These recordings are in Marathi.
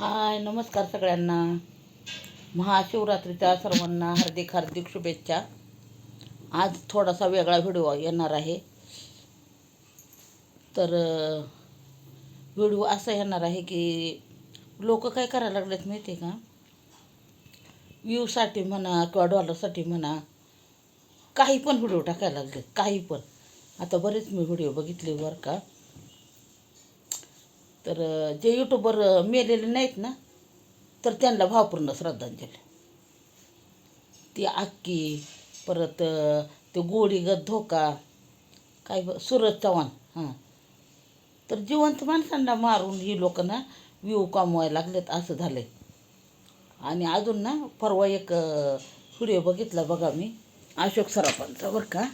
हाय नमस्कार सगळ्यांना. महाशिवरात्रीच्या सर्वांना हार्दिक हार्दिक शुभेच्छा. आज थोडासा वेगळा व्हिडिओ येणार आहे. तर व्हिडिओ असा येणार आहे की लोक काय करायला लागलेत माहिती आहे का? व्ह्यूसाठी म्हणा किंवा डॉलरसाठी म्हणा काही पण व्हिडिओ टाकायला लागलेत काही पण. आता बरेच मी व्हिडिओ बघितले बरं का. तर जे यूट्यूबर मेलेले नाहीत ना तर त्यांना भावपूर्ण श्रद्धांजली. ती आक्की परत ते गोडीगत धोका काय ब सूरज चव्हाण हां. तर जिवंत माणसांना मारून ही लोक ना व्यू कमवायला लागलेत असं झालंय. आणि अजून ना परवा एक व्हिडिओ बघितला बघा मी अशोक सराफांचा बरं का.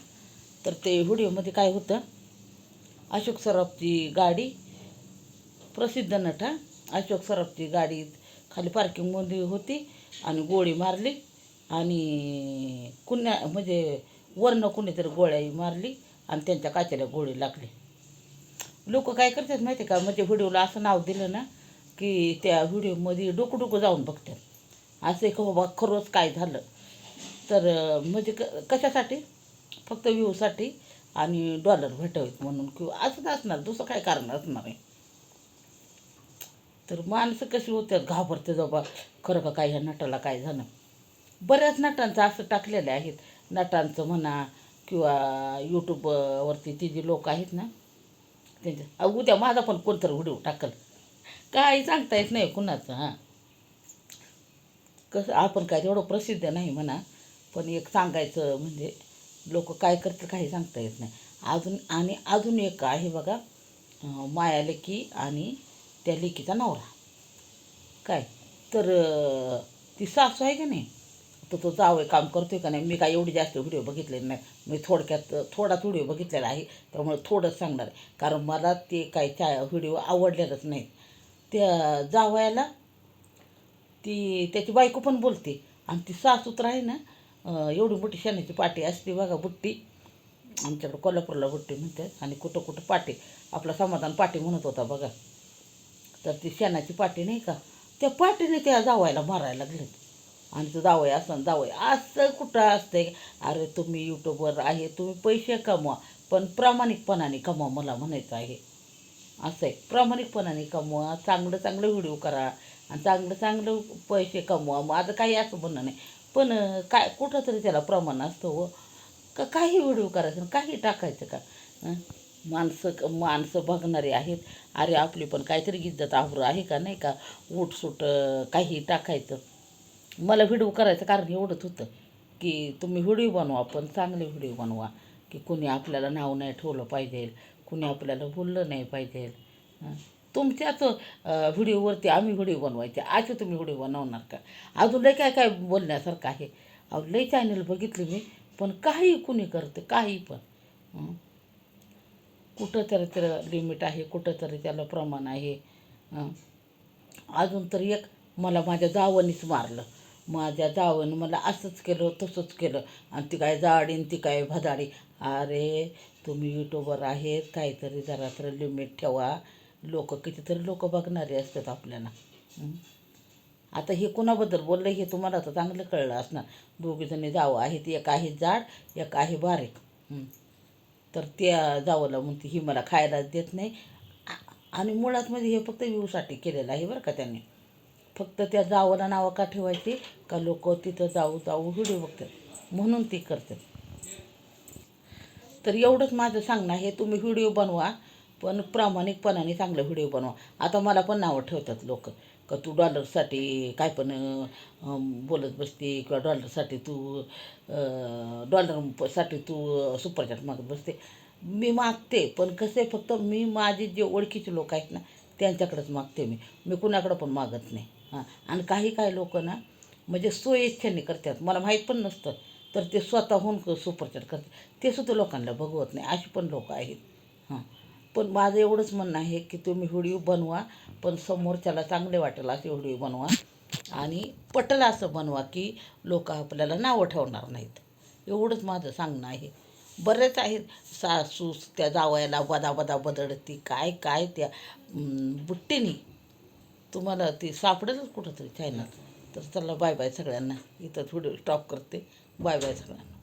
तर ते व्हिडिओमध्ये काय होतं अशोक सराफची गाडी प्रसिद्ध नट हा? अशोक सराफची गाडी खाली पार्किंगमध्ये होती आणि गोळी मारली आणि कुण्या म्हणजे वरनं कुणीतरी गोळ्याही मारली आणि त्यांच्या काचेला गोळी लागली. लोक काय करतात माहिती आहे का? म्हणजे व्हिडिओला असं नाव दिलं ना की त्या व्हिडिओमध्ये डोकं डोकं जाऊन बघतात. असं एक बाबा खरंच काय झालं? तर म्हणजे क कशासाठी? फक्त व्ह्यूसाठी आणि डॉलर भेटवेत म्हणून किंवा असंच असणार दुसरं काय कारण असणार आहे? तर माणसं कशी होत्यात घाबरते बाबा. खरं का काय ह्या नटाला काय झालं? बऱ्याच नटांचं असं टाकलेले आहेत. नटांचं म्हणा किंवा यूट्यूबवरती ती जी लोक आहेत ना त्यांच्या उद्या माझा पण कोणतरी व्हिडिओ टाकल. काही सांगता येत नाही कुणाचं हां. कसं आपण काय तेवढं प्रसिद्ध नाही म्हणा पण एक सांगायचं म्हणजे लोक काय करतील काही सांगता येत नाही. अजून आणि अजून एक आहे बघा अं, आणि त्या लेकीचा नवरा. काय? तर ती सासू आहे का नाही? तर तो जावं काम करतोय का नाही? मी काय एवढी जास्त व्हिडिओ बघितलेले नाही. मी थोडक्यात थोडाच व्हिडिओ बघितलेला आहे. त्यामुळे थोडंच सांगणार आहे. कारण मला ते काय त्या व्हिडिओ आवडलेलंच नाही त्या जावयाला ती त्याची बायको पण बोलते. आणि ती सासू तर आहे ना एवढी मोठी शेणाची पाटी असते बघा बुट्टी. आमच्याकडं कोल्हापूरला बुट्टी म्हणते आणि कुठं कुठं पाटी. आपला समाधान पाटी म्हणत होता बघा. तर ती शेणाची पाटी नाही का? त्या पाटीने त्या जावायला मारायला लागलेत आणि तो जावय असं जावय असं कुठं असतंय? अरे तुम्ही यूट्यूबवर आहे तुम्ही पैसे कमवा. पण प्रामाणिकपणाने कमवा मला म्हणायचं आहे. असं आहे. प्रामाणिकपणाने कमवा चांगलं चांगलं व्हिडिओ करा. आणि चांगलं चांगलं पैसे कमवा. माझं काही असं म्हणणं नाही. पण काय कुठं तरी त्याला प्रमाण असतं हो. का काही व्हिडिओ करायचं आणि काही टाकायचं का? माणसं माणसं बघणारे आहेत. अरे आपली पण काहीतरी इज्जत आबरू आहे का नाही का? उठसूट काही टाकायचं. मला व्हिडिओ करायचं कारण एवढंच होतं की तुम्ही व्हिडिओ बनवा पण चांगले व्हिडिओ बनवा. की कुणी आपल्याला नाव नाही ठेवलं पाहिजे कुणी आपल्याला बोललं नाही पाहिजे. तुमच्याच व्हिडिओवरती आम्ही व्हिडिओ बनवायचे. असे तुम्ही व्हिडिओ बनवणार का? अजून लय काय काय बोलण्यासारखं आहे. अहो लय चॅनल बघितले मी पण काही कुणी करते काही पण. कुठं तरी त्याला लिमिट आहे कुठं तरी त्याला प्रमाण आहे. अजून तर एक मला माझ्या जावनीच मारलं. माझ्या जावनं मला असंच केलं तसंच केलं. आणि ती काय जाडी ती काय भदाडी. अरे तुम्ही यूट्यूबर आहेत काहीतरी जरा तर लिमिट ठेवा. लोक कितीतरी लोक बघणारे असतात आपल्याला. आता हे कुणाबद्दल बोललं हे तुम्हाला तर चांगलं कळलं असणार. दोघीजणी जावं आहेत एक आहे जाड एक आहे बारीक. तर त्या जावंला म्हणते ही मला खायला देत नाही. आणि मुळात म्हणजे हे फक्त व्ह्यूसाठी केलेलं आहे बरं का त्यांनी. फक्त त्या जावला नावं का ठेवायची? का लोक तिथं जाऊ जाऊ व्हिडिओ बघतात? म्हणून ती करतात. तर एवढंच माझं सांगणं आहे. तुम्ही व्हिडिओ बनवा पण प्रामाणिकपणाने चांगलं व्हिडिओ बनवा. आता मला पण नावं ठेवतात लोक. का तू डॉलरसाठी काय पण बोलत बसते किंवा डॉलरसाठी तू डॉलरसाठी तू सुपरचार मागत बसते. मी मागते पण कसं आहे फक्त मी माझे जे ओळखीचे लोक आहेत ना त्यांच्याकडेच मागते मी. मी कुणाकडं पण मागत नाही. हां. आणि काही काही लोक ना म्हणजे स्वइच्छेने करतात. मला माहीत पण नसतं. तर ते स्वतःहून सुपरचॅट करतात. ते सुद्धा लोकांना बघवत नाही. अशी पण लोक आहेत. हां. पण माझं एवढंच म्हणणं आहे की तुम्ही व्हिडिओ बनवा पण समोरच्याला चांगले वाटेल असे व्हिडिओ बनवा. आणि पटल असं बनवा की लोक आपल्याला नावं ठेवणार नाहीत. एवढंच माझं सांगणं आहे. बरेच आहेत सासू त्या जावयाला बदा बदा बदडती काय काय त्या बुट्टीनी. तुम्हाला ती सापडेलच कुठंतरी चायनात तर चला बाय बाय सगळ्यांना. इथं थोडं स्टॉप करते. बाय बाय सगळ्यांना.